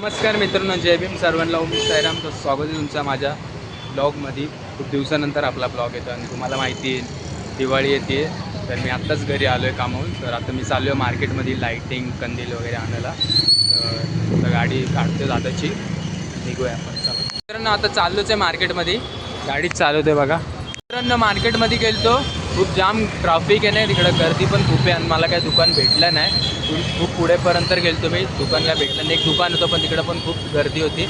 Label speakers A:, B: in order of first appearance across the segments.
A: नमस्कार मित्रांनो जय भीम सर्वांना मी साईराम. तर स्वागत आहे तुमचा माझ्या ब्लॉगमध्ये खूप दिवसानंतर आपला ब्लॉग येतो आणि तुम्हाला माहिती आहे दिवाळी येते. तर मी आत्ताच घरी आलो आहे कामावून तर आता मी चाललो आहे मार्केटमध्ये लाईटिंग कंदील वगैरे आणायला. तर गाडी काढतो आताची निघूया आपण चालू. मित्रांनो आता चाललोच आहे मार्केटमध्ये गाडीच चालवते बघा. मित्रांनो मार्केटमध्ये गेलतो. खूप जाम ट्रॅफिक आहे ना तिकडं. गर्दी पण खूप आहे आणि मला काही दुकान भेटलं नाही. खूप- खूप पुढेपर्यंत गेलो मी. दुकानला भेटलं नाही. एक दुकान होतं पण तिकडं पण खूप गर्दी होती.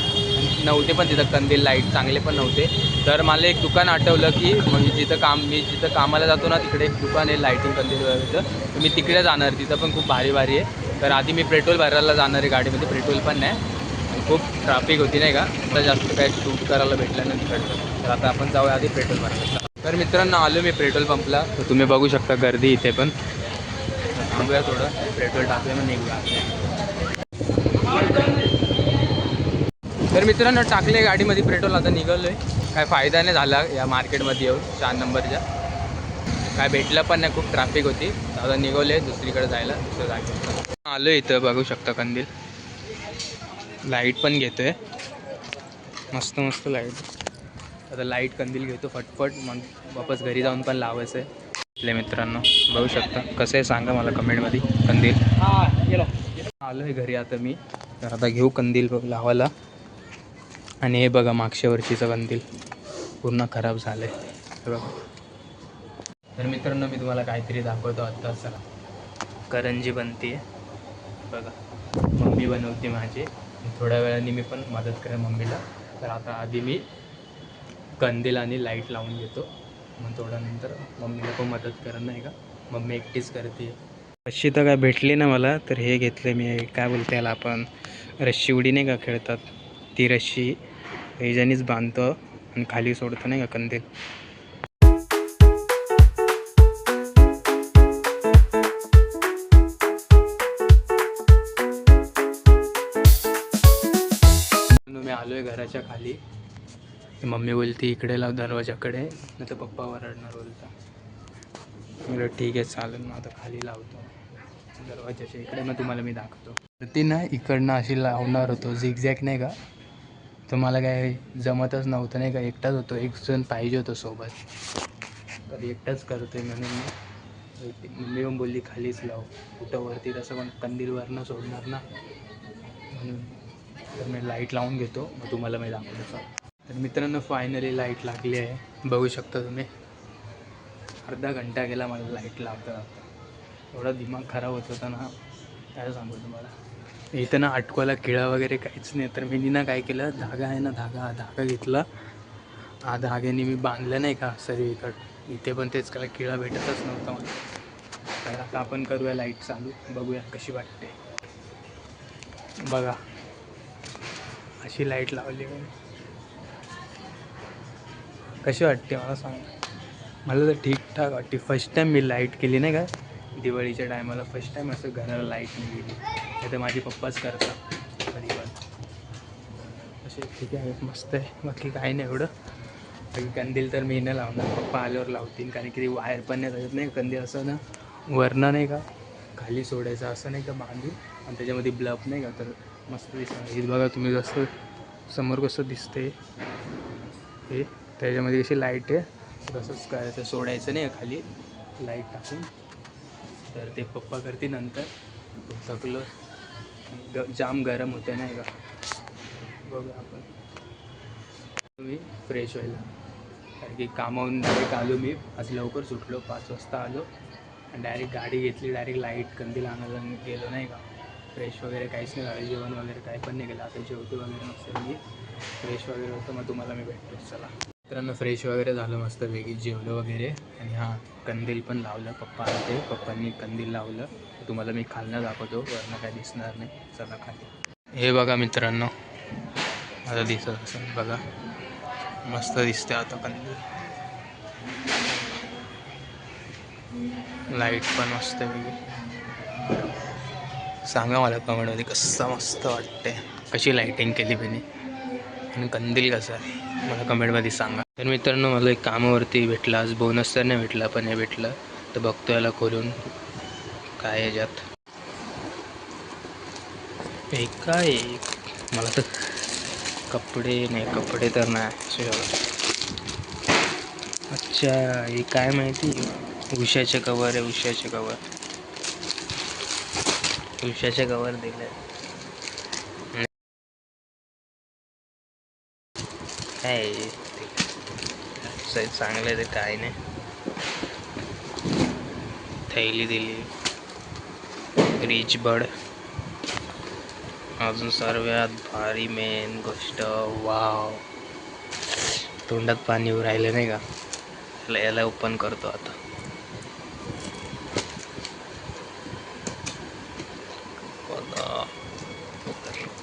A: नव्हते पण तिथं कंदील लाइट चांगले पण नव्हते. तर मला एक दुकान आठवलं की म्हणजे जिथं काम मी जिथं कामाला जातो ना तिकडे एक दुकान आहे लाईटिंग कंदील वगैरेचं तर मी तिकडे जाणार. तिथं पण खूप भारी भारी आहे. तर आधी मी पेट्रोल भरायला जाणार आहे गाडीमध्ये. पेट्रोल पण नाही. खूप ट्राफिक होती नाही का? आता जास्त काही शूट करायला भेटलं नाही तिकडचं. तर आता आपण जाऊया आधी पेट्रोल भरायला. तर मित्रांनो आलो मी पेट्रोल पंपला. तर तुम्ही बघू शकता गर्दी इथे पण. थांबूया थोडं. पेट्रोल टाकूया मग निघूया. तर मित्रांनो टाकले गाडीमध्ये पेट्रोल. आता निघालो आहे काय फायदा नाही झाला या मार्केटमध्ये येऊन चार नंबरच्या. काय भेटलं पण नाही खूप ट्रॅफिक होती. आता निघवले दुसरीकडे जायला. दुसऱ्या जागे आलो इथं बघू शकता कंदील. लाइट पण घेतोय. मस्त मस्त लाइट आता लाइट कंदील घेतो फटफट मग वापस घरी जाऊन पण लावायचं आहे आपल्या मित्रांनो बघू शकता. कसं आहे सांगा मला कमेंटमध्ये कंदील. आलो आहे घरी आता मी. तर आता घेऊ कंदील बघ लावायला. आणि हे बघा मागच्या वर्षीचं कंदील. पूर्ण खराब झालं आहे बघा. तर मित्रांनो मी तुम्हाला काहीतरी दाखवतो आत्ता चला. करंजी बनते बघा. मम्मी बनवते माझी. थोड्या वेळाने मी पण मदत करेन मम्मीला. तर आता आधी मी कंदील आणि लाइट लावून घेतो. मग थोड्यानंतर मम्मीला पण मदत करेन नाही का? मम्मी एकटीच करते. रश्शी तर काय भेटली ना मला तर हे घेतलं मी. काय बोलते याला आपण? रश्शी उडी नाही का खेळतात? ती रश्शी याच्यानीच बांधतो आणि खाली सोडतो नाही का कंदील. मी आलो आहे घराच्या खाली. मम्मी बोलती इकडे लाव दरवाजाकडे नाही तर पप्पा वरडणार बोलता. म्हटलं ठीक आहे चालेल मग आता खाली लावतो. दरवाजाच्या इकडे मग तुम्हाला मी दाखवतो. तर ती ना इकडनं अशी लावणार होतो झिगझॅक नाही का? तर मला काय जमतच नव्हतं नाही का? एकटाच होतो एक जण पाहिजे होतं सोबत. तर एकटाच करतोय म्हणून मी. मम्मी पण बोलली खालीच लाव कुठं वरती तसं पण कंदीलवरनं सोडणार ना? म्हणून तर मी लाइट लावून घेतो मग तुम्हाला मी दाखवतो. तर मित्रांनो फायनली लाइट लागली आहे. बघू शकता तुम्ही. अर्धा घंटा गेला मला लाइट लावता लागता एवढा दिमाग खराब होत होता ना. काय सांगू तुम्हाला. इथं ना अटकवायला किळा वगैरे काहीच नाही. तर मी ना काय केलं धागा आहे ना धागा हा धागा घेतला. हा धाग्याने मी बांधलं नाही का सर्वीकडं इथे. पण तेच काय किळा भेटतच नव्हता मला. तर आता आपण करूया लाइट चालू. बघूया कशी वाटते. बघा. अशी लाइट लावली मी. कशी वाटते मला सांग. मला तर ठीकठाक वाटते. फर्स्ट टाईम मी लाइट केली नाही का? दिवाळीच्या टायमाला फर्स्ट टाईम असं घराला लाइट नाही गेली नाही तर माझे पप्पाच करतात. कधी पण. असे ठीक आहे मस्त आहे. बाकी काही नाही एवढं. बाकी कंदील तर मी न लावणार. पप्पा आल्यावर लावतील. कारण की ते वायर पण नाही लागत नाही कंदील? असं ना. वरणं नाही का? खाली सोडायचं असं नाही का बांधून? आणि त्याच्यामध्ये ब्लब नाही का? तर मस्त दिसणार. हे बघा तुम्ही जसं समोर कसं दिसते हे. त्याच्यामध्ये कशी लाइट आहे. तसंच करायचं सोडायचं नाही खाली. लाइट टाकून. तर ते पप्पा करते नंतर. थकलो. ग जाम गरम होते नाही का? बघू आपण. तुम्ही फ्रेश व्हायला. कारण की कामावून डायरेक्ट आलो मी. आज लवकर सुटलो. पाच वाजता आलो. आणि डायरेक्ट गाडी घेतली. डायरेक्ट लाइट कंदील आणायला गेलो नाही का? फ्रेश वगैरे काहीच नाही झालं. जेवण वगैरे काही पण नाही केलं आता जेवतो वगैरे नसेल मी फ्रेश वगैरे होतं मग तुम्हाला मी भेटतो चला. मित्रांनो फ्रेश वगैरे झालं मस्त वेगळी जेवलं वगैरे. आणि हां कंदील पण लावलं पप्पा ते पप्पांनी कंदील लावलं. तुम्हाला मी खालनं दाखवतो वरनं काय दिसणार नाही. चला खाली. हे बघा मित्रांनो आता दिसत असेल बघा. मस्त दिसते आता कंदील. लाइट पण मस्त वेगळी सांगा मला कमेंटमध्ये कसं मस्त वाटते कशी लाईटिंग केली मी आणि कंदील कसं आहे मला कमेंटमध्ये सांगा. तर मित्रांनो मला एक कामावरती भेटला. आज बोनस तर नाही भेटला पण हे भेटलं. तर बघतो याला खोलून काय याच्यात. एक काय? मला तर कपडे नाही कपडे तर नाही. अच्छा हे काय माहिती? उशाचे कवर आहे उशाचे कवर उशाचे कवर दिले काय चांगलं आहे ते काय नाही. थैली दिली. रिच बड अजून सर्वात भारी मेन गोष्ट वाव. तोंडात पाणी राहिलं नाही का? याला याला ओपन करतो आता.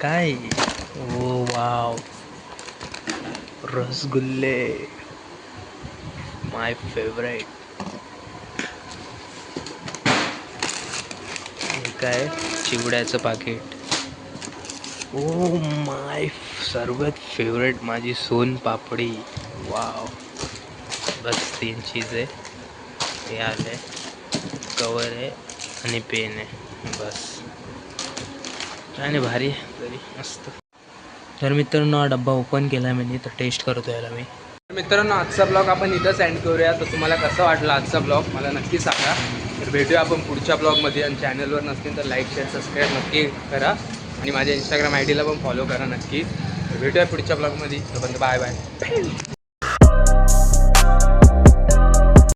A: काय? Oh wow. रसगुल्ले. माय फेवरेट काय? चिवड्याचं पाकिट ओ माय सर्वात फेवरेट माझी सोन पापडी. वाव बस तीन चीज. आहे हे आले. कवर आहे आणि पेन आहे. बस. आणि भारी आहे. तरी मस्त. तर मित्रांनो हा डब्बा ओपन केला आहे मी तर टेस्ट करतो याला मी. तर मित्रांनो आजचा ब्लॉग आपण इथंच एंड करूया. तर तुम्हाला कसं वाटलं आजचा ब्लॉग मला नक्की सांगा. तर भेटूया आपण पुढच्या ब्लॉगमध्ये आणि चॅनलवर नसतील तर लाईक शेअर सबस्क्राईब नक्की करा. आणि माझ्या इंस्टाग्राम आय डीला पण फॉलो करा नक्की. तर भेटूया पुढच्या ब्लॉगमध्ये तोपर्यंत बाय बाय